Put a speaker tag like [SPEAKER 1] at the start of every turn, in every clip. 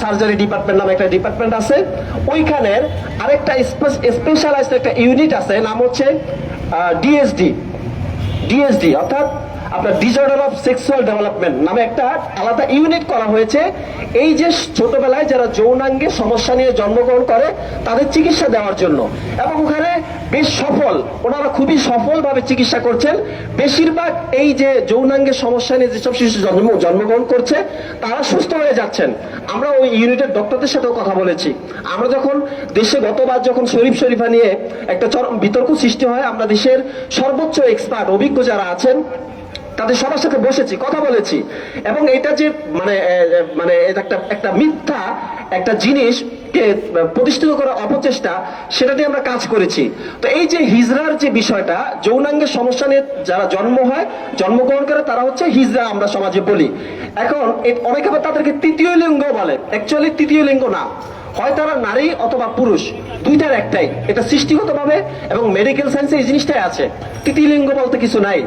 [SPEAKER 1] Surgery department নামে একটা department আছে। ওইখানের আরেকটা স্পেশালাইজড একটা ইউনিট আছে, নাম হচ্ছে ডিএসডি ডিএসডি অর্থাৎ আপনার ডিসঅর্ডার অফ সেক্সুয়াল ডেভেলপমেন্ট নামে একটা আলাদা ইউনিট করা হয়েছে। এই যে ছোটবেলায় যারা যৌনাঙ্গে সমস্যা নিয়ে জন্মগ্রহণ করে, তাদের চিকিৎসা দেওয়ার জন্য। এবং ওখানে বেশ সফল, ওনারা খুবই সফলভাবে চিকিৎসা করছেন। বেশিরভাগ এই যে যৌনাঙ্গের সমস্যা নিয়ে যেসব শিশু জন্ম, জন্মগ্রহণ করছে, তারা সুস্থ হয়ে যাচ্ছেন। আমরা ওই ইউনিটের ডক্টরদের সাথেও কথা বলেছি। আমরা যখন দেশে গতবার যখন শরীফ শরীফা নিয়ে একটা চরম বিতর্ক সৃষ্টি হয়, আমরা দেশের সর্বোচ্চ এক্সপার্ট অভিজ্ঞ যারা আছেন তাদের সবার সাথে বসেছি, কথা বলেছি। এবং এটা যে মানে মানে একটা একটা মিথ্যা, একটা জিনিসকে প্রতিষ্ঠিত করার অপচেষ্টা, সেটা নিয়ে আমরা কাজ করেছি। তো এই যে হিজরার যে বিষয়টা, যৌনাঙ্গের সমস্যা নিয়ে যারা জন্ম হয়, জন্মগ্রহণ করে, তারা হচ্ছে হিজরা আমরা সমাজে বলি। এখন অনেকে আবার তাদেরকে তৃতীয় লিঙ্গ বলে। অ্যাকচুয়ালি তৃতীয় লিঙ্গ না। হয় তারা নারী অথবা পুরুষ, দুইটার একটাই। এটা সৃষ্টিগতভাবে এবং মেডিকেল সায়েন্সে এই জিনিসটাই আছে। তৃতীয় লিঙ্গ বলতে কিছু নাই।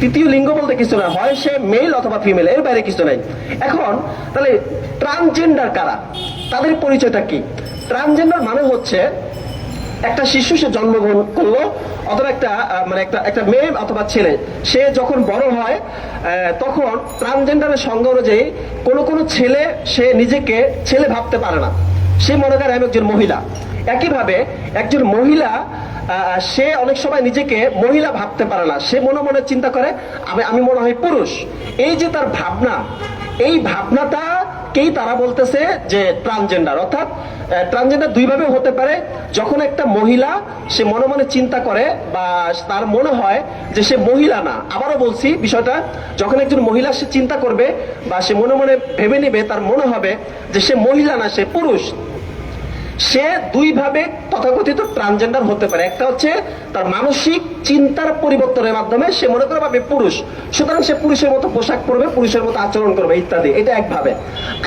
[SPEAKER 1] তৃতীয় লিঙ্গ বলতে কিছু না, হয় সে মেল অথবা ফিমেল এর বাইরে কিছু নাই। এখন, তাহলে ট্রান্সজেন্ডার কারা? তাদের পরিচয়টা কি? ট্রান্সজেন্ডার মানে হচ্ছে একটা শিশু, সে জন্মগ্রহণ করল, অথবা একটা মানে একটা একটা মেয়ে অথবা ছেলে। সে যখন বড় হয় তখন ট্রান্সজেন্ডারের সংজ্ঞা অনুযায়ী কোনো কোনো ছেলে, সে নিজেকে ছেলে ভাবতে পারে না। সে মনে করে, আমি একজন মহিলা। একইভাবে একজন মহিলা সে অনেক সময় নিজেকে মহিলা ভাবতে পারে না। সে মনে মনে চিন্তা করে, আমি আমি মনে হয় পুরুষ। এই যে তার ভাবনা, এই ভাবনাটাকেই তারা বলতেছে যে ট্রান্সজেন্ডার অর্থাৎ ট্রান্সজেন্ডার দুইভাবে হতে পারে। যখন একটা মহিলা, সে মনে মনে চিন্তা করে বা তার মনে হয় যে সে মহিলা না। আবারও বলছি বিষয়টা, যখন একজন মহিলা সে চিন্তা করবে বা সে মনে মনে ভেবে নেবে, তার মনে হবে যে সে মহিলা না, সে পুরুষ। সে দুইভাবে তথাকথিত ট্রান্সজেন্ডার হতে পারে। একটা হচ্ছে তার মানসিক চিন্তার পরিবর্তনের মাধ্যমে সে মনে করে ভাবে পুরুষ, সুতরাং সে পুরুষের মতো পোশাক পরবে, পুরুষের মতো আচরণ করবে, ইত্যাদি, এটা একভাবে।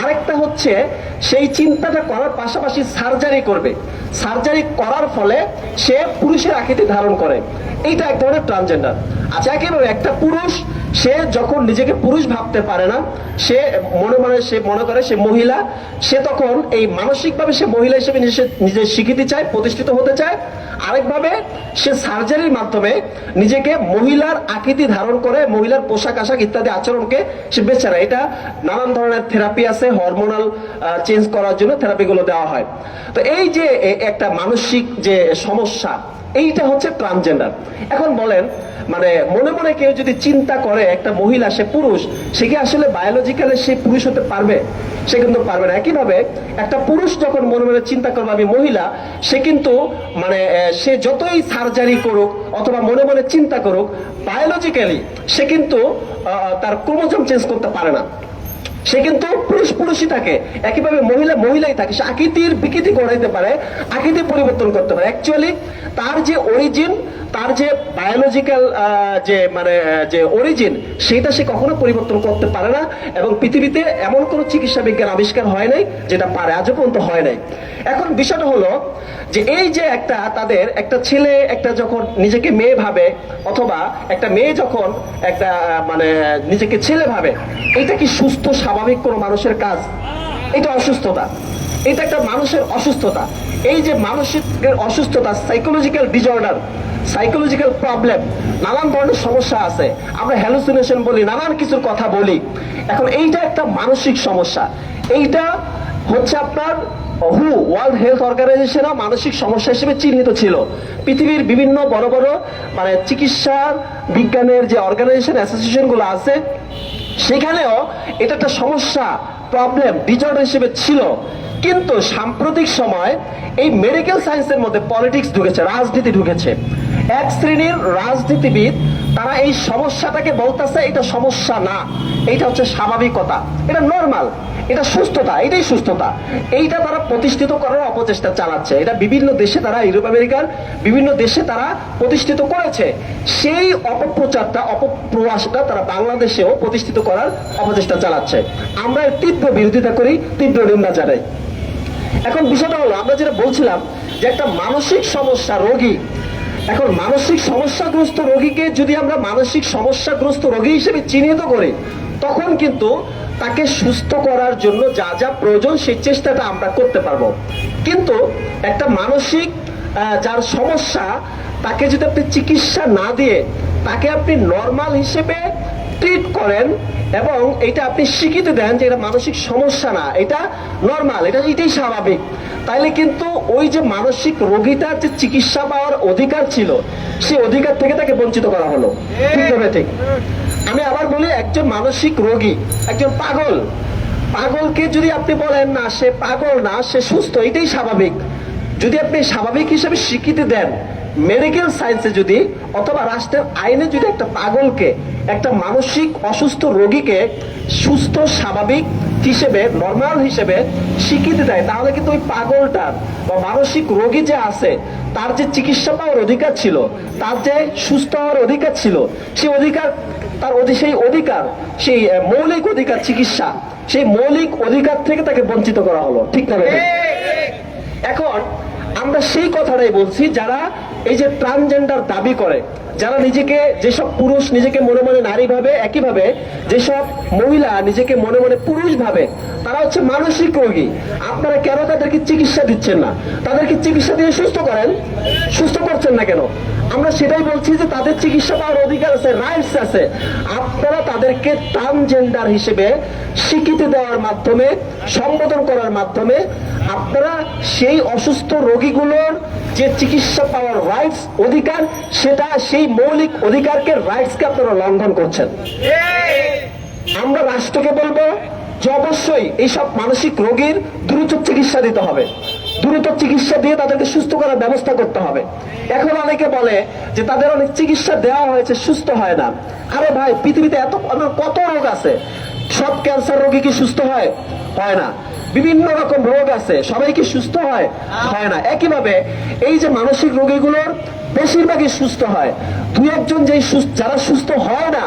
[SPEAKER 1] আরেকটা হচ্ছে সেই চিন্তাটা করার পাশাপাশি সার্জারি করবে। সার্জারি করার ফলে সে পুরুষের আকৃতি ধারণ করে। এইটা এক ধরনের ট্রান্সজেন্ডার আচ্ছা একেবারে একটা পুরুষ, সে যখন নিজেকে পুরুষ ভাবতে পারে না, সে মনে মনে, সে মনে করে সে মহিলা, সে তখন এই মানসিকভাবে সে মহিলা হিসেবে নিজে নিজের স্বীকৃতি চায়, প্রতিষ্ঠিত হতে চায়। আরেকভাবে সে সার্জারির মাধ্যমে নিজেকে মহিলার আকৃতি ধারণ করে, মহিলার পোশাক, আশাক ইত্যাদি আচরণকে সে বেছে নেয়। এটা নানান ধরনের থেরাপি আছে, হরমোনাল চেঞ্জ করার জন্য থেরাপিগুলো দেওয়া হয়। তো এই যে একটা মানসিক যে সমস্যা এইটা হচ্ছে ট্রান্সজেন্ডার এখন বলেন মানে মনে মনে কেউ যদি চিন্তা করে একটা মহিলা, সে পুরুষ, সে কি আসলে বায়োলজিক্যালি সে পুরুষ হতে পারবে? সে কিন্তু পারবে না। একইভাবে একটা পুরুষ যখন মনে মনে চিন্তা করবে, আমি মহিলা, সে কিন্তু মানে সে যতই সার্জারি করুক অথবা মনে মনে চিন্তা করুক বায়োলজিক্যালি সে কিন্তু তার ক্রোমোজোম চেঞ্জ করতে পারে না। সে কিন্তু পুরুষ পুরুষই থাকে। একইভাবে মহিলা মহিলাই থাকে। সে আকৃতির বিকৃতি গড়াইতে পারে, আকৃতি পরিবর্তন করতে পারে। অ্যাকচুয়ালি তার যে অরিজিন তার যে বায়োলজিক্যাল যে মানে যে অরিজিন সেটা সে কখনো পরিবর্তন করতে পারে না এবং পৃথিবীতে এমন কোনো চিকিৎসা বিজ্ঞান আবিষ্কার হয় নাই যেটা পারে, আজও পর্যন্ত হয় নাই। এখন বিষয়টা হলো যে এই যে একটা তাদের একটা ছেলে, একটা যখন নিজেকে মেয়ে ভাবে অথবা একটা মেয়ে যখন একটা মানে নিজেকে ছেলে ভাবে, এটা কি সুস্থ, স্বাভাবিক কোনো মানুষের কাজ? এটা অসুস্থতা। এটা একটা মানুষের অসুস্থতা। এই যে মানসিক অসুস্থতা সাইকোলজিক্যাল ডিজর্ডার সাইকোলজিক্যাল প্রবলেম নানান ধরনের সমস্যা আছে। আমরা হ্যালুসিনেশন বলি, নানান কিছুর কথা বলি। এখন এইটা একটা মানসিক সমস্যা। এইটা হচ্ছে আপনার হু ওয়ার্ল্ড হেলথ অর্গানাইজেশনও মানসিক সমস্যা হিসেবে চিহ্নিত ছিল। পৃথিবীর বিভিন্ন বড় বড় মানে চিকিৎসার বিজ্ঞানের যে অর্গানাইজেশন অ্যাসোসিয়েশনগুলো আছে, সেখানেও এটা একটা সমস্যা প্রবলেম ডিজর্ডার হিসেবে ছিল। কিন্তু সাম্প্রতিক সময় এই মেডিকেল সায়েন্সের মধ্যে পলিটিক্স ঢুকেছে, রাজনীতি ঢুকেছে। এক শ্রেণির রাজনীতিবিদ, তারা এই সমস্যাটাকে বলতেছে, এটা সমস্যা না, এইটা হচ্ছে স্বাভাবিকতা, এটা নর্মাল এটা সুস্থতা, এটাই সুস্থতা। এইটা তারা প্রতিষ্ঠিত করার অপচেষ্টা চালাচ্ছে। এটা বিভিন্ন দেশে তারা, ইউরোপ, আমেরিকার বিভিন্ন দেশে তারা প্রতিষ্ঠিত করেছে। সেই অপপ্রচারটা, অপপ্রয়াসটা তারা বাংলাদেশেও প্রতিষ্ঠিত করার অপচেষ্টা চালাচ্ছে। আমরা তীব্র বিরোধিতা করি, তীব্র নিন্দা জানাই। এখন বিষয়টা হলো, আমরা যেটা বলছিলাম যে একটা মানসিক সমস্যা রোগী, এখন মানসিক সমস্যাগ্রস্ত রোগীকে যদি আমরা মানসিক সমস্যাগ্রস্ত রোগী হিসেবে চিহ্নিত করি, তখন কিন্তু তাকে সুস্থ করার জন্য যা যা প্রয়োজন সেই চেষ্টাটা আমরা করতে পারব। কিন্তু একটা মানসিক যার সমস্যা, তাকে যদি আপনি চিকিৎসা না দিয়ে তাকে আপনি নর্মাল হিসেবে ট্রিট করেন এবং এটা আপনি স্বীকৃতি দেন যে এটা মানসিক সমস্যা না, এটা নর্মাল এটা এটাই স্বাভাবিক। তাইলে কিন্তু ওই যে মানসিক রোগীটার যে চিকিৎসা পাওয়ার অধিকার ছিল সেই অধিকার থেকে তাকে বঞ্চিত করা হলো। ঠিক ঠিক? আমি আবার বলি, একজন মানসিক রোগী, একজন পাগল, পাগলকে যদি আপনি বলেন, না, সে পাগল না, সে সুস্থ, এটাই স্বাভাবিক। যদি আপনি স্বাভাবিক হিসেবে স্বীকৃতি দেন মেডিকেল সায়েন্সে যদি অথবা রাষ্ট্রের আইনে যদি একটা পাগলকে একটা মানসিক অসুস্থ রোগীকে সুস্থ স্বাভাবিক হিসেবে নর্মাল হিসেবে স্বীকৃতি দেয় তাহলে কিন্তু ওই পাগলটার বা মানসিক রোগী যে আছে তার যে চিকিৎসা পাওয়ার অধিকার ছিল তার যে সুস্থ হওয়ার অধিকার ছিল সেই অধিকার তার সেই অধিকার সেই মৌলিক অধিকার চিকিৎসা সেই মৌলিক অধিকার থেকে তাকে বঞ্চিত করা হলো। ঠিক না এখন আমরা সেই কথাটাই বলছি যারা এই যে ট্রান্সজেন্ডার দাবি করে যারা নিজেকে, যেসব পুরুষ নিজেকে মনে মনে নারী ভাবে একইভাবে যেসব মহিলা নিজেকে মনে মনে পুরুষ ভাবে, তারা হচ্ছে মানসিক রোগী। আপনারা কেন তাদেরকে চিকিৎসা দিচ্ছেন না? তাদেরকে চিকিৎসা দিয়ে সুস্থ করেন? সুস্থ করছেন না কেন? আমরা সেটাই বলছি যে তাদের চিকিৎসা পাওয়ার অধিকার আছে রাইটস আছে। আপনারা তাদেরকে ট্রান্সজেন্ডার হিসেবে স্বীকৃতি দেওয়ার মাধ্যমে, সম্বোধন করার মাধ্যমে, আপনারা সেই অসুস্থ রোগীগুলোর যে চিকিৎসা পাওয়ার রাইটস অধিকার, সেটা সেই মৌলিক অধিকারকে রাইটসকে আপনারা লঙ্ঘন করছেন। আমরা রাষ্ট্রকে বলব যে অবশ্যই এইসব মানসিক রোগীর দ্রুত চিকিৎসা দিতে হবে। দ্রুত চিকিৎসা দিয়ে তাদেরকে সুস্থ করার ব্যবস্থা করতে হবে। এখন অনেকে বলে যে তাদের অনেক চিকিৎসা দেওয়া হয়েছে, সুস্থ হয় না। আরে ভাই, পৃথিবীতে এত, কত রোগ আছে? সব ক্যান্সার রোগী কি সুস্থ হয়? হয় না। বিভিন্ন রকম রোগ আছে। সবাই কি সুস্থ হয়? হয় না। একইভাবে এই যে মানসিক রোগীগুলোর বেশিরভাগই সুস্থ হয়। দুই একজন যেই যারা সুস্থ হয় না,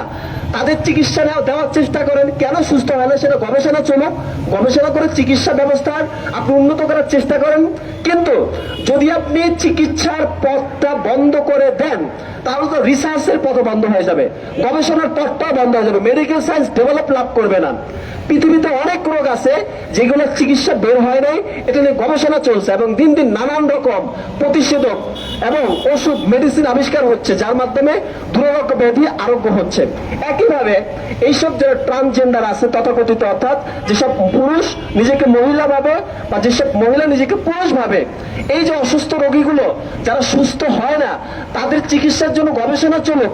[SPEAKER 1] তাদের চিকিৎসা দেওয়ার চেষ্টা করেন। কেন সুস্থ হয় না সেটা গবেষণা চলুক। গবেষণা করে চিকিৎসা ব্যবস্থা আপনি উন্নত করার চেষ্টা করেন। কিন্তু যদি আপনি চিকিৎসার পথটা বন্ধ করে দেন তাহলে তো রিসার্চের পথ বন্ধ হয়ে যাবে। গবেষণার পথটাও বন্ধ হয়ে যাবে। মেডিকেল সায়েন্স ডেভেলপ লাভ করবে না। পৃথিবীতে অনেক রোগ আছে যেগুলো চিকিৎসা বের হয় নাই, এটা নিয়ে গবেষণা চলছে এবং দিন দিন নানান রকম প্রতিষেধক এবং ওষুধ মেডিসিন আবিষ্কার হচ্ছে, যার মাধ্যমে দুরারোগ্য ব্যাধি আরোগ্য হচ্ছে। একইভাবে এইসব যারা ট্রান্সজেন্ডার আছে, তথাকথিত অর্থাৎ যেসব পুরুষ নিজেকে মহিলা ভাবে বা যেসব মহিলা নিজেকে পুরুষ ভাবে, এই যে অসুস্থ রোগীগুলো যারা সুস্থ হয় না, তাদের চিকিৎসার জন্য গবেষণা চলুক।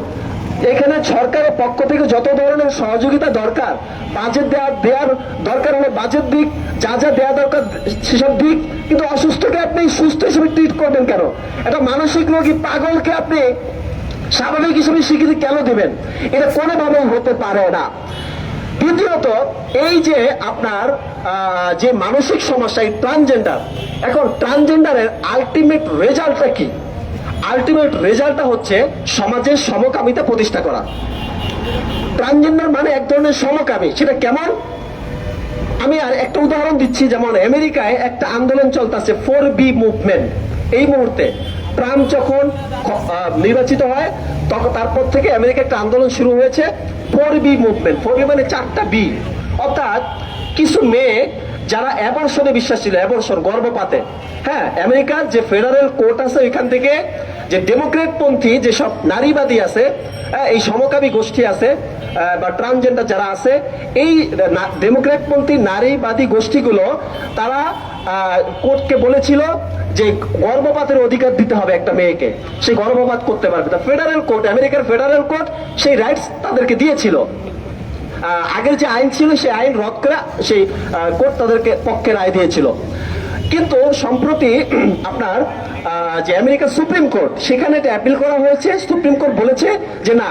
[SPEAKER 1] এখানে সরকারের পক্ষ থেকে যত ধরনের সহযোগিতা দরকার বাজেট দেওয়া দেওয়ার দরকার হলে বাজেট দিক, যা যা দেওয়া দরকার সেসব দিক। কিন্তু অসুস্থকে আপনি সুস্থ হিসেবে ট্রিট করবেন কেন? এটা মানসিক রোগী পাগলকে আপনি স্বাভাবিক হিসেবে স্বীকৃতি কেন দিবেন? এটা কোনোভাবেই হতে পারে না। দ্বিতীয়ত, এই যে আপনার যে মানসিক সমস্যা, এই ট্রান্সজেন্ডার এখন ট্রান্সজেন্ডারের আলটিমেট রেজাল্টটা কি? আলটিমেট রেজাল্টটা হচ্ছে সমাজের সমকামিতা প্রতিষ্ঠা করা। ট্রান্সজেন্ডার মানে এক ধরনের সমকামী, সেটা কেমন? আমি আর একটা উদাহরণ দিচ্ছি, যেমন আমেরিকায় একটা আন্দোলন চলতেছে, ফোর বি মুভমেন্ট। এই মুহূর্তে ট্রাম্প যখন নির্বাচিত হয় তখন তারপর থেকে আমেরিকা একটা আন্দোলন শুরু হয়েছে, four B movement. Four B মানে চারটা বি। অর্থাৎ কিছু মেয়ে যারা অ্যাবর্ষণে বিশ্বাস ছিল অ্যাবর্ষণ গর্ভপাতে। হ্যাঁ আমেরিকার যে ফেডারেল কোর্ট আছে ওইখান থেকে যে ডেমোক্রেট পন্থী যেসব নারীবাদী আছে হ্যাঁ, এই সমকামী গোষ্ঠী আছে বা ট্রান্সজেন্ডার যারা আছে এই ডেমোক্রেট পন্থী নারীবাদী গোষ্ঠীগুলো তারা কোর্টকে বলেছিল যে গর্ভপাতের অধিকার দিতে হবে একটা মেয়েকে। সেই গর্ভপাত করতে পারবে। তা ফেডারেল কোর্ট আমেরিকার ফেডারেল কোর্ট সেই রাইটস তাদেরকে দিয়েছিল। আগের যে আইন ছিল, সেই আইন রদ করে সেই কোর্ট তাদেরকে পক্ষে রায় দিয়েছিল। কিন্তু সম্প্রতি আপনার যে আমেরিকার সুপ্রিম কোর্ট, সেখানে এটা অ্যাপিল করা হয়েছে। সুপ্রিম কোর্ট বলেছে যে না,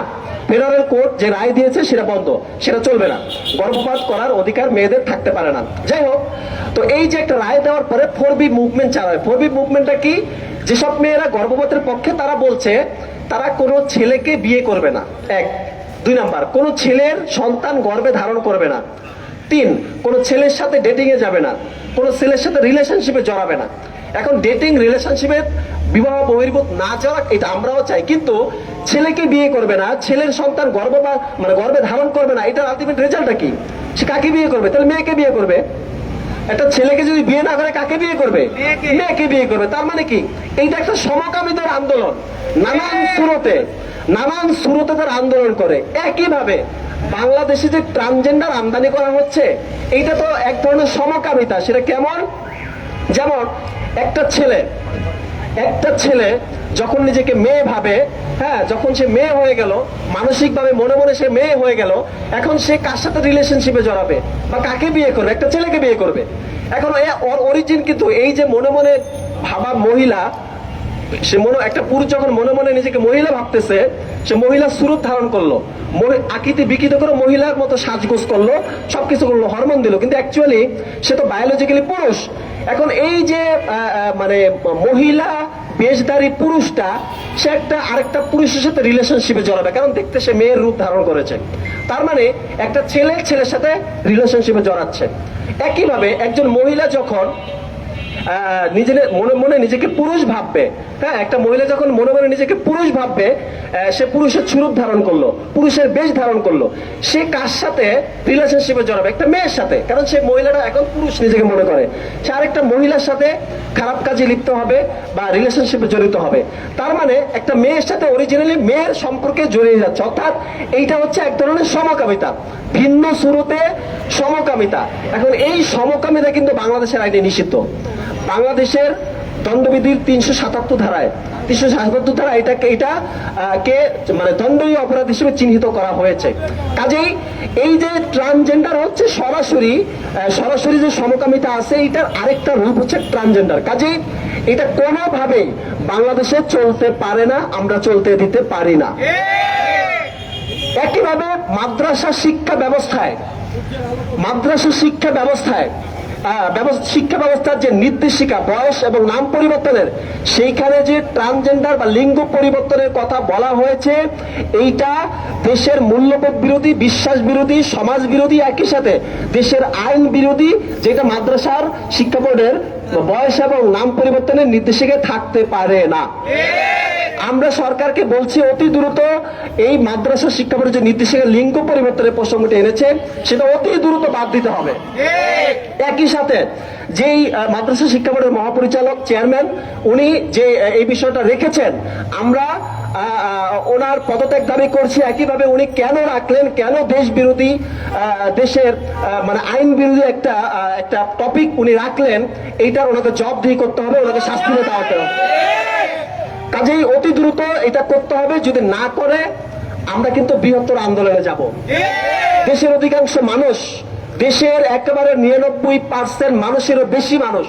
[SPEAKER 1] ফেডারেল কোর্ট যে রায় দিয়েছে, সেটা বন্ধ, সেটা চলবে না। গর্ভপাত করার অধিকার মেয়েদের থাকতে পারে না। যাই হোক, তো এই যে একটা রায় দেওয়ার পরে ফোর বি মুভমেন্ট চালায়। ফোর বি মুভমেন্টটা কি? যেসব মেয়েরা গর্ভপাতের পক্ষে, তারা বলছে, তারা কোনো ছেলেকে বিয়ে করবে না। এক দুই নাম্বার কোনো ছেলের সন্তান গর্ভে ধারণ করবে না। তিন কোনো ছেলের সাথে ডেটিং এ যাবে না। কোনো ছেলের সাথে রিলেশনশিপে জড়াবে না। এখন ডেটিং রিলেশনশিপে বিবাহ বহির্ভূত না যাওয়া এটা আমরাও চাই কিন্তু ছেলেকে বিয়ে করবে না ছেলের সন্তান গর্ব বা- মানে গর্ভে ধারণ করবে না এটার আলটিমেট রেজাল্টটা কি? সে কাকে বিয়ে করবে? তাহলে মেয়েকে বিয়ে করবে। একটা ছেলেকে যদি বিয়ে না করে কাকে বিয়ে করবে?
[SPEAKER 2] মেয়েকে।
[SPEAKER 1] বিয়ে করবে। তার মানে কি? এইটা একটা সমকামীদের আন্দোলন। নানান সুরতে। নানান তার আন্দোলন করে। একইভাবে বাংলাদেশে যে ট্রান্সজেন্ডার আমদানি করা হচ্ছে, এইটা তো এক ধরনের সমকামিতা। সেটা কেমন? যেমন, একটা ছেলে একটা ছেলে যখন নিজেকে মেয়ে ভাবে হ্যাঁ যখন সে মেয়ে হয়ে গেল, মানসিকভাবে মনে মনে সে মেয়ে হয়ে গেল, এখন সে কার সাথে রিলেশনশিপে জড়াবে? বা কাকে বিয়ে করবে? একটা ছেলেকে বিয়ে করবে। এখন ওর অরিজিন কিন্তু এই যে মনে মনে ভাবা মহিলা সে মনে একটা পুরুষ যখন মনে মনে নিজেকে মহিলা ভাবতেছে, সে মহিলা সুরত ধারণ করল। আকিতে বিকিত করে মহিলার মতো সাজগোজ করল, সবকিছু করল হরমোন দিল। কিন্তু অ্যাকচুয়ালি সে তো বায়োলজিক্যালি পুরুষ। এখন এই যে মানে মহিলা বেশধারী পুরুষটা, সে একটা আরেকটা পুরুষের সাথে রিলেশনশিপে জড়াবে। কারণ দেখতে সে মেয়ের রূপ ধারণ করেছে। তার মানে একটা ছেলে ছেলের সাথে রিলেশনশিপে জড়াচ্ছে। একইভাবে একজন মহিলা যখন নিজের মনে মনে নিজেকে পুরুষ ভাববে। হ্যাঁ একটা মহিলা যখন মনে মনে নিজেকে পুরুষ ভাববে সে পুরুষের ছুরুপ ধারণ করল, পুরুষের বেশ ধারণ করল। সে কার সাথে? রিলেশনশিপে জড়াবে একটা মেয়ের সাথে। কারণ সে মহিলাটা এখন পুরুষ নিজেকে মনে করে। সে আরেকটা মহিলার সাথে খারাপ কাজে লিপ্ত হবে বা রিলেশনশিপে জড়িত হবে। তার মানে একটা মেয়ের সাথে অরিজিনালি মেয়ের সম্পর্কে জড়িয়ে যাচ্ছে। অর্থাৎ এইটা হচ্ছে এক ধরনের সমকামিতা। ভিন্ন শুরুতে সমকামিতা। এখন এই সমকামিতা কিন্তু বাংলাদেশের আইনে নিষিদ্ধ। বাংলাদেশের দণ্ডবিধির তিনশো সাতাত্তর ধারায়, তিনশো সাতাত্তর ধারা এটাকে, এটা কে মানে দণ্ডনীয় অপরাধ হিসেবে চিহ্নিত করা হয়েছে। কাজেই এই যে ট্রান্সজেন্ডার হচ্ছে সরাসরি সরাসরি যে সমকামিতা আছে, এটার আরেকটা রূপ হচ্ছে ট্রান্সজেন্ডার। কাজেই এটা কোনোভাবেই বাংলাদেশে চলতে পারে না, আমরা চলতে দিতে পারি না। একইভাবে মাদ্রাসা শিক্ষা ব্যবস্থায়, মাদ্রাসা শিক্ষা ব্যবস্থায় শিক্ষা ব্যবস্থার যে নির্দেশিকা, বয়স এবং নাম পরিবর্তনের, সেইখানে যে ট্রান্সজেন্ডার বা লিঙ্গ পরিবর্তনের কথা বলা হয়েছে, এইটা দেশের মূল্যবোধ বিরোধী বিশ্বাস বিরোধী সমাজ বিরোধী একই সাথে দেশের আইন বিরোধী, যেটা মাদ্রাসার শিক্ষা বোর্ডের বয়স এবং নাম পরিবর্তনের নির্দেশিকায় থাকতে পারে না। আমরা সরকারকে বলছি অতি দ্রুত এই মাদ্রাসা শিক্ষা বোর্ডের যে নির্দেশিকা লিঙ্গ পরিবর্তনের প্রসঙ্গটি এনেছে সেটা অতি দ্রুত বাদ দিতে হবে। একই সাথে যেই মাদ্রাসা শিক্ষা বোর্ডের মহাপরিচালক চেয়ারম্যান উনি যে এই বিষয়টা রেখেছেন আমরা ওনার পদত্যাগ দাবি করছি একইভাবে উনি কেন রাখলেন কেন দেশ বিরোধী দেশের মানে আইন বিরোধী একটা একটা টপিক উনি রাখলেন এইটার ওনাকে জবাবদিহি করতে হবে ওনাকে শাস্তি দিতে হবে। কাজেই অতি দ্রুত এটা করতে হবে। যদি না করে, আমরা কিন্তু বৃহত্তর আন্দোলনে যাব। দেশের অধিকাংশ মানুষ, দেশের একেবারে নিরানব্বই পার্সেন্ট মানুষেরও বেশি মানুষ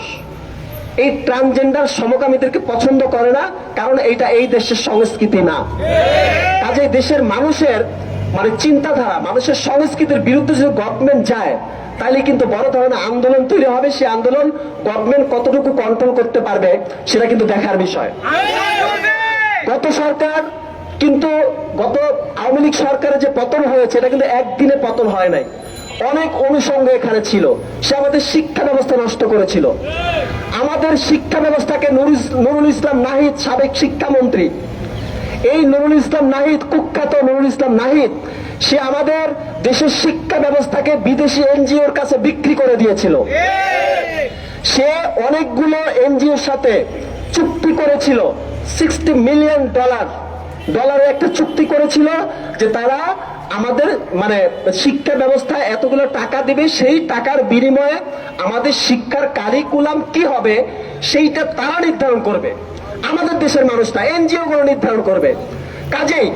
[SPEAKER 1] এই ট্রান্সজেন্ডার সমকামীদেরকে পছন্দ করে না, কারণ এটা এই দেশের সংস্কৃতি না। কাজে দেশের মানুষের মানে চিন্তাধারা, মানুষের সংস্কৃতির বিরুদ্ধে যদি গভর্নমেন্ট যায় তাহলে কিন্তু বড় ধরনের আন্দোলন তৈরি হবে। সেই আন্দোলন গভর্নমেন্ট কতটুকু কন্ট্রোল করতে পারবে, সেটা কিন্তু দেখার বিষয়। গত সরকার কিন্তু গত আওয়ামী লীগ সরকারের যে পতন হয়েছে, এটা কিন্তু একদিনে পতন হয় নাই। অনেক অনুষঙ্গ এখানে ছিল। সে আমাদের শিক্ষা ব্যবস্থা নষ্ট করেছিল। আমাদের শিক্ষা ব্যবস্থাকে নুরুল ইসলাম নাহিদ সাবেক শিক্ষামন্ত্রী এই নুরুল ইসলাম নাহিদ, কুখ্যাত নুরুল ইসলাম নাহিদ, সে আমাদের দেশের শিক্ষা ব্যবস্থাকে বিদেশি এনজিওর কাছে বিক্রি করে দিয়েছিল। সে অনেকগুলো এনজিওর সাথে চুক্তি করেছিল সিক্সটি মিলিয়ন ডলার ডলারে একটা চুক্তি করেছিল যে তারা আমাদের মানে শিক্ষা ব্যবস্থায় এতগুলো টাকা দিবে, সেই টাকার বিনিময়ে আমাদের শিক্ষার কারিকুলাম কি হবে, সেইটা তারা নির্ধারণ করবে। আমাদের দেশের মানুষটা এনজিও গুলো নির্ধারণ করবে। কাজেই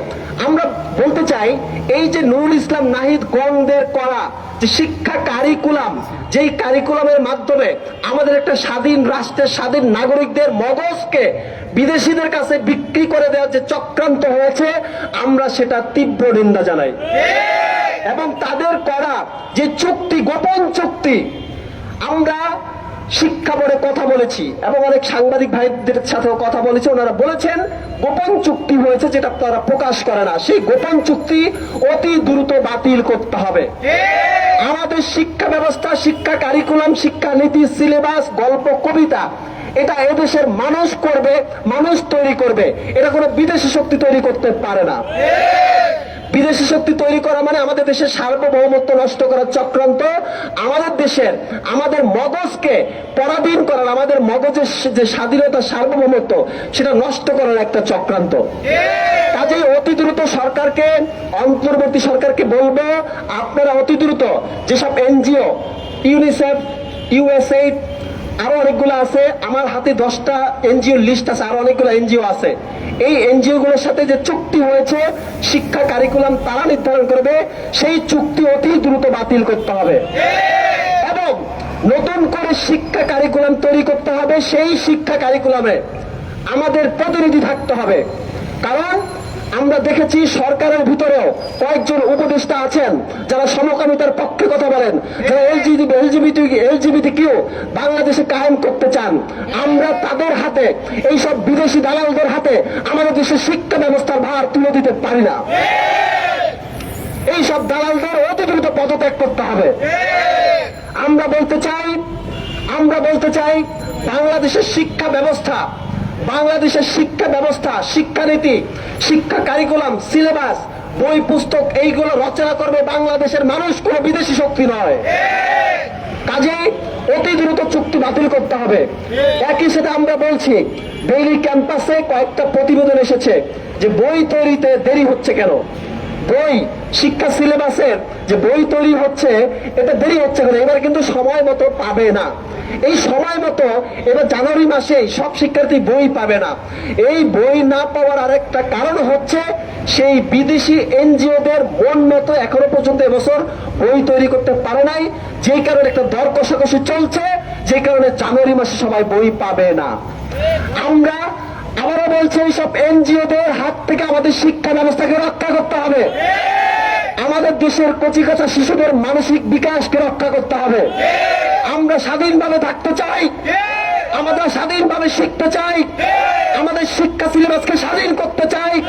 [SPEAKER 1] আমরা বলতে চাই এই যে নুরুল ইসলাম নাহিদ গণদের করা যে শিক্ষা কারিকুলাম যেই কারিকুলামের মাধ্যমে আমাদের একটা স্বাধীন রাষ্ট্রের স্বাধীন নাগরিকদের মগজকে বিদেশিদের কাছে বিক্রি করে দেওয়ার যে চক্রান্ত হয়েছে আমরা সেটা তীব্র নিন্দা জানাই। এবং তাদের করা যে চুক্তি গোপন চুক্তি আমরা শিক্ষা বোর্ডে কথা বলেছি এবং অনেক সাংবাদিক ভাইদের সাথেও কথা বলেছি। ওনারা বলেছেন, গোপন চুক্তি হয়েছে যেটা তারা প্রকাশ করে না। সেই গোপন চুক্তি অতি দ্রুত বাতিল করতে হবে। আমাদের শিক্ষা ব্যবস্থা, শিক্ষা কারিকুলাম শিক্ষা নীতি সিলেবাস গল্প, কবিতা, এটা এদেশের মানুষ করবে, মানুষ তৈরি করবে। এটা কোনো বিদেশি শক্তি তৈরি করতে পারে না। বিদেশি শক্তি তৈরি করা মানে আমাদের দেশের সার্বভৌমত্ব নষ্ট করার চক্রান্ত। আমাদের দেশের, আমাদের মগজকে পরাধীন করার, আমাদের মগজের যে স্বাধীনতা, সার্বভৌমত্ব, সেটা নষ্ট করার একটা চক্রান্ত। কাজেই অতি দ্রুত সরকারকে, অন্তর্বর্তী সরকারকে বলব, আপনারা অতি দ্রুত যেসব এনজিও, ইউনিসেফ, ইউএসএইড আরও অনেকগুলো আছে। আমার হাতে দশটা এনজিও লিস্ট আছে, আরও অনেকগুলো এনজিও আছে। এই এনজিও গুলোর সাথে যে চুক্তি হয়েছে, শিক্ষা কারিকুলাম তারা নির্ধারণ করবে, সেই চুক্তি অতি দ্রুত বাতিল করতে হবে। এবং নতুন করে শিক্ষা কারিকুলাম তৈরি করতে হবে, সেই শিক্ষা কারিকুলামে আমাদের প্রতিনিধি থাকতে হবে। কারণ আমরা দেখেছি সরকারের ভিতরেও কয়েকজন উপদেষ্টা আছেন যারা সমকামিতার পক্ষে কথা বলেন। যারা এলজিবি এলজিবিটি এলজিবিটি কিউ বাংলাদেশে কায়েম করতে চান। আমরা তাদের হাতে এই সব বিদেশি দালালদের হাতে আমাদের দেশের শিক্ষা ব্যবস্থার ভার তুলে দিতে পারি না। এই সব দালালদের অতি দ্রুত পদত্যাগ করতে হবে। আমরা বলতে চাই, আমরা বলতে চাই বাংলাদেশের শিক্ষা ব্যবস্থা বাংলাদেশের শিক্ষা ব্যবস্থা, শিক্ষানীতি, শিক্ষা কারিকুলাম সিলেবাস বই, পুস্তক, এইগুলো রচনা করবে বাংলাদেশের মানুষ, কোনো বিদেশি শক্তি নয়। কাজেই অতি দ্রুত চুক্তি বাতিল করতে হবে। একই সাথে আমরা বলছি ডেইলি ক্যাম্পাসে কয়েকটা প্রতিবেদন এসেছে যে বই তৈরিতে দেরি হচ্ছে কেন? বই, শিক্ষা সিলেবাসের যে বই তৈরি হচ্ছে এটা দেরি হচ্ছে কেন? এবার কিন্তু সময় মতো পাবে না। এই সময় মতো এবার জানুয়ারি মাসে সব শিক্ষার্থী বই পাবে না। এই বই না পাওয়ার আরেকটা কারণ হচ্ছে সেই বিদেশি এনজিওদের মন মতো এখনও পর্যন্ত এবছর বই তৈরি করতে পারে নাই। যেই কারণে একটা দর কষাকষি চলছে যে কারণে জানুয়ারি মাসে সবাই বই পাবে না। আমরা আবারও বলছি, এইসব এনজিওদের হাত থেকে আমাদের শিক্ষা ব্যবস্থাকে রক্ষা করতে হবে। আমাদের দেশের কচিকাচা শিশুদের মানসিক বিকাশকে রক্ষা করতে হবে। আমরা স্বাধীনভাবে থাকতে চাই। আমাদের স্বাধীনভাবে শিখতে চাই। আমাদের শিক্ষা সিলেবাসকে স্বাধীন করতে চাই।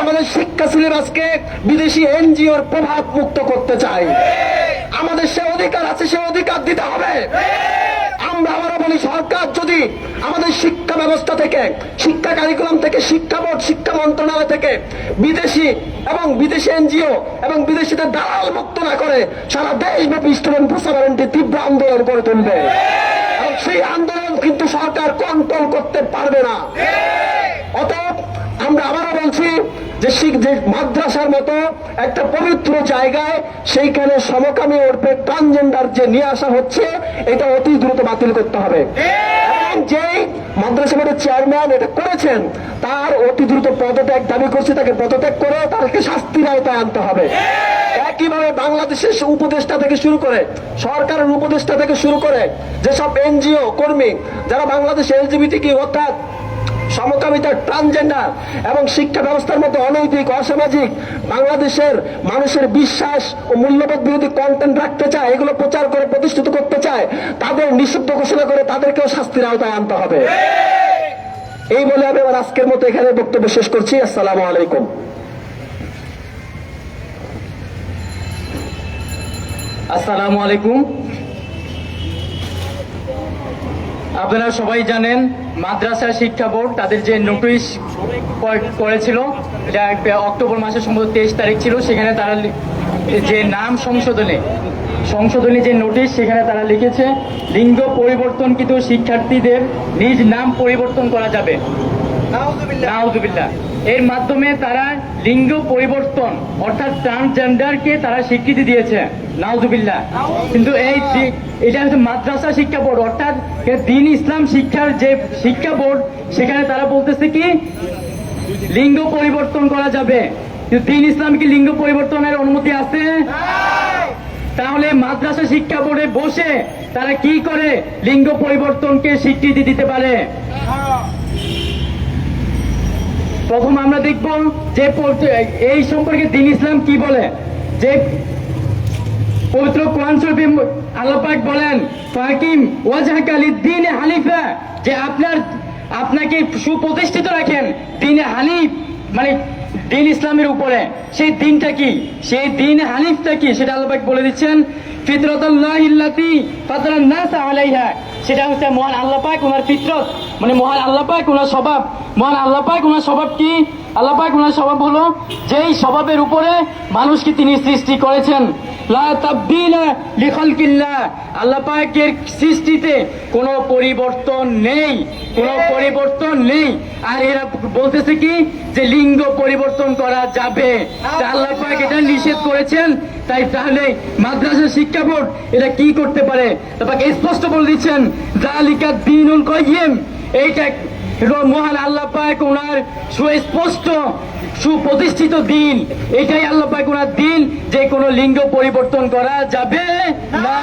[SPEAKER 1] আমাদের শিক্ষা সিলেবাসকে বিদেশি এনজিওর প্রভাব মুক্ত করতে চাই। আমাদের সে অধিকার আছে, সে অধিকার দিতে হবে। আমরা আবারও বলি সরকার যদি আমাদের শিক্ষা ব্যবস্থা থেকে, শিক্ষা কারিকুলাম থেকে, শিক্ষা বোর্ড, শিক্ষা মন্ত্রণালয় থেকে বিদেশি এবং বিদেশি এনজিও এবং বিদেশিদের দালাল মুক্ত না করে সারা দেশব্যাপী স্টুডেন্ট প্রসারণটি তীব্র আন্দোলন করে তুলবে। এবং সেই আন্দোলন কিন্তু সরকার কন্ট্রোল করতে পারবে না। অতএব আমরা আবারও বলছি যে শিখ- যে মাদ্রাসার মতো একটা পবিত্র জায়গায় সেইখানে সমকামী ওরফে ট্রানজেন্ডার যে নিয়ে আসা হচ্ছে, এটা অতি দ্রুত বাতিল করতে হবে। যেই মাদ্রাসা বোর্ডের চেয়ারম্যান এটা করেছেন, তার অতি দ্রুত পদত্যাগ দাবি করছে, তাকে পদত্যাগ করে তাকে শাস্তির আওতায় আনতে হবে। একইভাবে বাংলাদেশের উপদেষ্টা থেকে শুরু করে, সরকারের উপদেষ্টা থেকে শুরু করে যেসব এনজিও কর্মী, যারা বাংলাদেশ এলজিবিটি কি অর্থাৎ সমকামিতা ট্রান্সজেন্ডার এবং শিক্ষা ব্যবস্থার মতো অনৈতিক, অসামাজিক, বাংলাদেশের মানুষের বিশ্বাস ও মূল্যবোধ বিরোধী কন্টেন্ট রাখতে চায়, এগুলো প্রচার করে, প্রতিষ্ঠিত করতে চায়, তাদের নিষিদ্ধ ঘোষণা করে তাদেরকেও শাস্তির আওতায় আনতে হবে। এই বলে আমি আমার আজকের মতো এখানে বক্তব্য শেষ করছি। আসসালামু আলাইকুম।
[SPEAKER 2] আসসালামু আলাইকুম। আপনারা সবাই জানেন মাদ্রাসা শিক্ষা বোর্ড তাদের যে নোটিশ করেছিল এটা অক্টোবর মাসের সম্ভবত তেইশ তারিখ ছিল সেখানে তারা যে নাম সংশোধনে সংশোধনী যে নোটিশ সেখানে তারা লিখেছে লিঙ্গ পরিবর্তনকৃত শিক্ষার্থীদের নিজ নাম পরিবর্তন করা যাবে। নাউজুবিল্লাহ। এর মাধ্যমে তারা লিঙ্গ পরিবর্তন, অর্থাৎ ট্রান্সজেন্ডারকে তারা স্বীকৃতি দিয়েছে। নাউজুবিল্লাহ। কিন্তু এই এটা হচ্ছে মাদ্রাসা শিক্ষা বোর্ড, অর্থাৎ দিন ইসলাম শিক্ষার যে শিক্ষা বোর্ড, সেখানে তারা বলতেছে কি, লিঙ্গ পরিবর্তন করা যাবে। কিন্তু দিন ইসলাম কি লিঙ্গ পরিবর্তনের অনুমতি আছে? তাহলে মাদ্রাসা শিক্ষা বোর্ডে বসে তারা কি করে লিঙ্গ পরিবর্তনকে স্বীকৃতি দিতে পারে? প্রথম আমরা দেখব যে এই সম্পর্কে দিন ইসলাম কি বলে? যে পবিত্র কোরআন শরীফে আল্লাহ পাক বলেন, ফাকিম ওয়াজহাকা লিদ্দিন হানিফা যে আপনার, আপনাকে সুপ্রতিষ্ঠিত রাখেন দিনে হানিফ মানে দিন ইসলামের উপরে। সেই দিনটা কি? সেই দিন হানিফটা কি? সেটা আল্লাহ বলে দিচ্ছেন, ফিতরাতাল্লাহ ইল্লাতি ফাতারান নাস আলাইহা সেটা হচ্ছে মহান আল্লাহ পাক ওনার ফিতরত। মানে মহান আল্লাহ পাক ওনার স্বভাব। মহান আল্লাহ পাক ওনার স্বভাব কি? আল্লাহ পাক ওনার স্বভাব হলো যেই স্বভাবের উপরে মানুষকে তিনি সৃষ্টি করেছেন। লা তাবদিলা লিখালকিল্লাহ আল্লাহ পাকের সৃষ্টিতে কোনো পরিবর্তন নেই। কোনো পরিবর্তন নেই। আর এরা বলতেছে কি? যে লিঙ্গ পরিবর্তন করা যাবে। তা আল্লাহ পাক এটা নিষেধ করেছেন। তাই তাহলে মাদ্রাসা শিক্ষা বোর্ড এটা কি করতে পারে? তারপর স্পষ্ট বলে দিচ্ছেন, জালিকা দিনুল কয়িম এইটা মহান আল্লাহ পাক ওনার সুস্পষ্ট সুপ্রতিষ্ঠিত দিন। এটাই আল্লাহ পাক ওনার দিন যে কোনো লিঙ্গ পরিবর্তন করা যাবে না।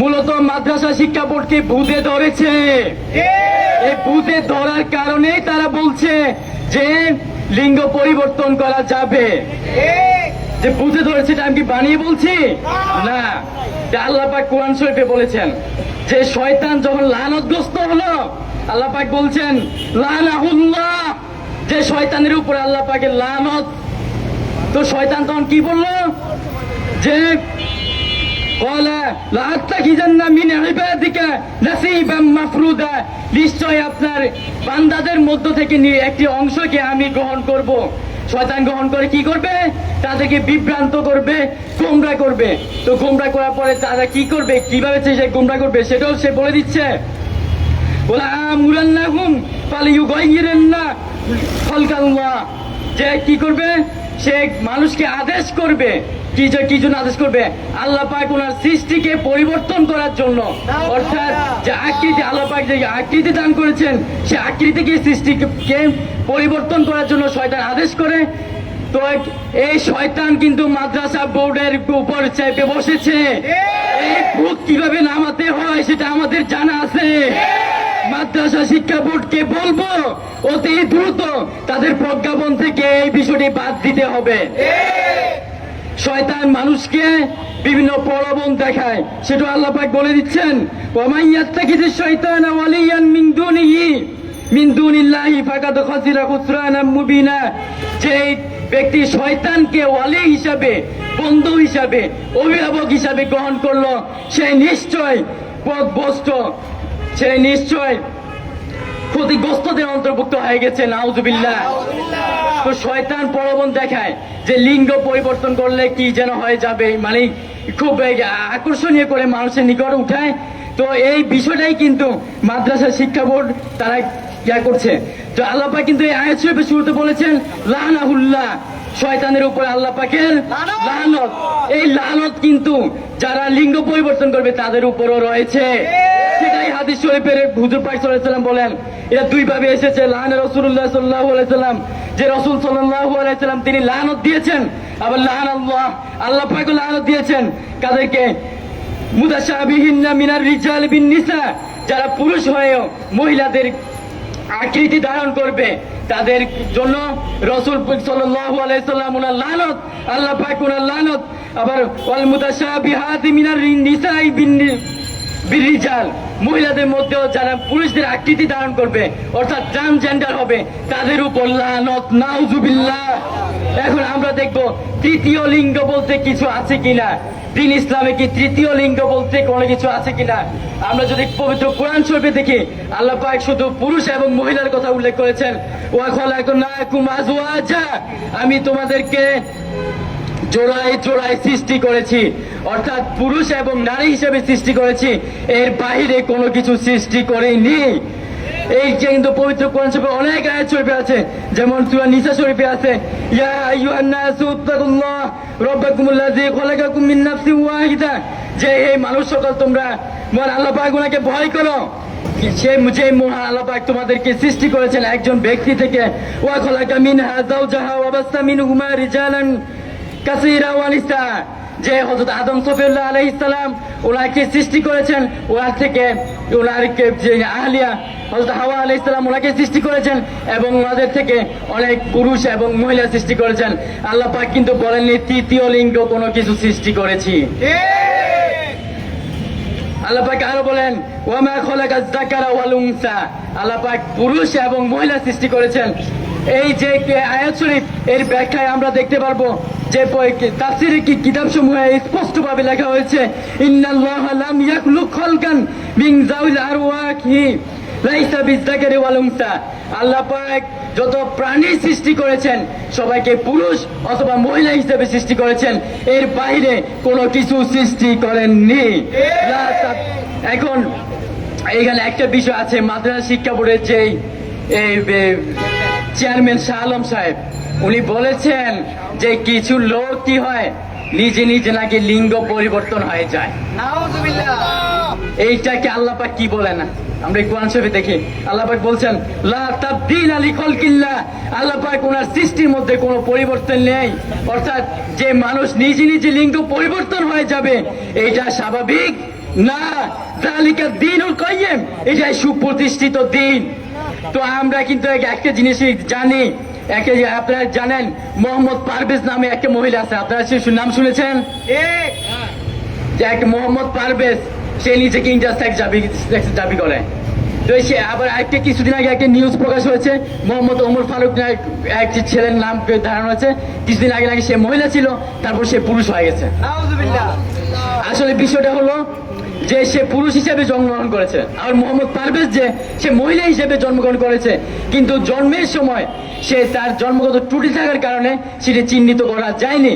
[SPEAKER 2] মূলত মাদ্রাসা শিক্ষা বোর্ডকে বুঝে ধরেছে। এই বুঝে ধরার কারণেই তারা বলছে যে লিঙ্গ পরিবর্তন করা যাবে। যে বুঝে ধরেছে এটা আমি বানিয়ে বলছি? না। আল্লাহ পাক কোরআন শরীফে বলেছেন যে শয়তান যখন লানতগ্রস্ত হলো আল্লাহ পাক বলছেন লানাহুল্লাহ। যে শয়তানের উপর আল্লাহ পাকের লানত। তো শয়তান তখন কি বলল? যে নিশ্চয় আপনার বান্দাদের মধ্য থেকে একটি অংশকে আমি গ্রহণ করব। শয়তান গ্রহণ করে কি করবে? তাদেরকে বিভ্রান্ত করবে, গোমরা করবে। তো গোমরা করার পরে তারা কি করবে? কীভাবে সে গোমরা করবে সেটাও সে বলে দিচ্ছে। বলে খালকাল্লাহ যে কি করবে? সে মানুষকে আদেশ করবে। কি যে কি জন্য আদেশ করবে? আল্লাহ পাক ওনার সৃষ্টিকে পরিবর্তন করার জন্য। অর্থাৎ যে আকৃতি আল্লাহ পাক যে আকৃতি দান করেছেন, সে আকৃতিকে সৃষ্টিকে পরিবর্তন করার জন্য শয়তান আদেশ করে। তো এই শয়তান কিন্তু মাদ্রাসা বোর্ডের উপর চেপে বসেছে। এই ভূত কীভাবে নামাতে হয়, সেটা আমাদের জানা আছে। মাদ্রাসা শিক্ষা বোর্ডকে বলব, অতি দ্রুত তাদের প্রজ্ঞাপন থেকে এই বিষয়টি বাদ দিতে হবে। শয়তান মানুষকে বিভিন্ন প্রলোভন দেখায়। সেটা আল্লাহ পাক বলে দিচ্ছেন ওমাইয়াত্তাকিযে শয়তান ওয়ালিয়ান মিন দুনিহি, মিন দুনিল্লাহি ফাকাদ খাসিরা খুসরানা মুবিনা। যে ব্যক্তি শয়তানকে ওয়ালি হিসাবে, বন্ধু হিসাবে, অভিভাবক হিসাবে গ্রহণ করল, সে নিশ্চয় পথভ্রষ্ট সে নিশ্চয় ক্ষতিগ্রস্তদের অন্তর্ভুক্ত হয়ে গেছে নাউজুবিল্লাহ। তো শয়তান প্রলোভন দেখায় যে লিঙ্গ পরিবর্তন করলে কি যেন হয়ে যাবে। মানে খুব আকর্ষণীয় করে মানুষের নিকট উঠায়। তো এই বিষয়টাই কিন্তু মাদ্রাসা শিক্ষা বোর্ড তারা ইয়া করছে। তো আল্লাপা কিন্তু এই আয়াত শরীফের শুরুতে বলেছেন লানাহুল্লাহ। শয়তানের উপরে আল্লাহ পাকের লানত। এই লানত কিন্তু যারা লিঙ্গ পরিবর্তন করবে, তাদের উপরও রয়েছে। সেটাই হাদিস শরীফের হুজুর আলাইহি সাল্লাম বলেন এটা দুই ভাবে এসেছে লান রাসূলুল্লাহ সাল্লাল্লাহু আলাইহি সাল্লাম, যে রসুল সাল্লাল্লাহু আলাইহি সাল্লাম তিনি লানত দিয়েছেন, আবার লান আল্লাহ আল্লাহ পাক লানত দিয়েছেন কাদেরকে মুদাশাবিহিন্না মিনার রিজাল বিন নিসা, যারা পুরুষ হয়েও মহিলাদের আকৃতি ধারণ করবে, তাদের জন্য রসুল সাল্লাল্লাহু আলাইহি সাল্লাম ওনার লানত আল্লাহ পাক ওনার লানত আবার ওয়াল মিনার মহিলাদের মধ্যেও যারা পুরুষদের আকৃতি ধারণ করবে, অর্থাৎ ট্রান্সজেন্ডার হবে, তাদের উপর লানত এখন আমরা দেখব তৃতীয় লিঙ্গ বলতে কিছু আছে কিনা। দিন ইসলামে কি তৃতীয় লিঙ্গ বলতে কোনো কিছু আছে কিনা? আমরা যদি পবিত্র কোরআন শরীফে দেখি, আল্লাহ পাক শুধু পুরুষ এবং মহিলার কথা উল্লেখ করেছেন। আমি তোমাদেরকে জোড়ায় জোড়ায় সৃষ্টি করেছি। অর্থাৎ পুরুষ এবং নারী হিসেবে সৃষ্টি করেছি। এর বাইরে কোনো কিছু সৃষ্টি করেনি। এই যে কিন্তু পবিত্র কোরআন শরীফে অনেক আয়াত শরীফে আছে। যেমন সূরা নিসা শরীফে আছে, ইয়া আইয়ুহান নাসু তাকুল্লাহ রাব্বাকুমুল্লাযী খলাকাকুম মিন নাফসিন ওয়াহিদা। যে এই মানুষ সকল তোমরা মহান আল্লাহ পাক ওনাকে ভয় করো। সে যে মহান আল্লাহ পাক তোমাদেরকে সৃষ্টি করেছেন একজন ব্যক্তি থেকে, ওয়া খলাকা মিনহা যাওজাহা ওয়া বাসতা মিনহুমা রিজালান কাসীরা ওয়া যে হযরত আদম সফিউল্লাহ আলাইহিস সালাম ওনাকে সৃষ্টি করেছেন ওনার থেকে ওনারকে যে আহলিয়া হযরত হাওয়া আলাইহিস সালাম ওনাকে সৃষ্টি করেছেন এবং ওনাদের থেকে অনেক পুরুষ এবং মহিলা সৃষ্টি করেছেন। আল্লাহ পাক কিন্তু বলেননি, তৃতীয় লিঙ্গ কোনো কিছু সৃষ্টি করেছি। আল্লাহ পাক আরও বলেন, ওয়ামা খলাকা যাকারা ওয়াল উনসা। আল্লাহ পাক পুরুষ এবং মহিলা সৃষ্টি করেছেন। এই যে আয়াত শরীফ, এর ব্যাখ্যায় আমরা দেখতে পারব যে তাফসিরে কি কিতাব সমূহে স্পষ্ট ভাবে লেখা হয়েছে ইন্নাল্লাহ লাম ইয়াখলুক খালকান মিন যাউল আরওয়াহি লাইসা বিযাকারি ওয়াল উনসা। আল্লাহ পাক যত প্রাণী সৃষ্টি করেছেন সবাইকে পুরুষ অথবা মহিলা হিসেবে সৃষ্টি করেছেন এর বাইরে কোনো কিছু সৃষ্টি করেননি। এখন এখানে একটা বিষয় আছে মাদ্রাসা শিক্ষা বোর্ডের যে চেয়ারম্যান শাহ আলম সাহেব উনি বলেছেন যে কিছু লোক কি হয় নিজে নিজে নাকি লিঙ্গ পরিবর্তন হয়ে যায়। এইটাকে আল্লাহ পাক কি বলে না? আমরা কোরআন শরীফে দেখি। আল্লাহ পাক বলছেন লা তাবদিল আলি খলকিল্লাহ। আল্লাহ পাক ওনার সৃষ্টির মধ্যে কোনো পরিবর্তন নেই। অর্থাৎ যে মানুষ নিজে নিজে লিঙ্গ পরিবর্তন হয়ে যাবে এটা স্বাভাবিক না? জালিকা দিনুল কাইয়্যিম এটাই সুপ্রতিষ্ঠিত দিন। তো আমরা কিন্তু এক- একটা জিনিসই জানি। একে আপনারা জানেন মোহাম্মদ পারভেজ নামে একটা মহিলা আছে। আপনারা সে নাম শুনেছেন? যে এক মোহাম্মদ পারভেজ সে নিজেকে ইন্টারস্ট্যাক্স দাবি দাবি করে। তো সে আবার একটা কিছুদিন আগে একটা নিউজ প্রকাশ হয়েছে মোহাম্মদ ওমর ফারুক নায়ক এক ছেলের নাম ধারণ হয়েছে কিছুদিন আগে নাকি সে মহিলা ছিল তারপর সে পুরুষ হয়ে গেছে। আসলে বিষয়টা হলো যে সে পুরুষ হিসেবে জন্মগ্রহণ করেছে। আর মোহাম্মদ পারভেজ যে সে মহিলা হিসেবে জন্মগ্রহণ করেছে। কিন্তু জন্মের সময় সে তার জন্মগত ত্রুটি থাকার কারণে সেটি চিহ্নিত করা যায়নি।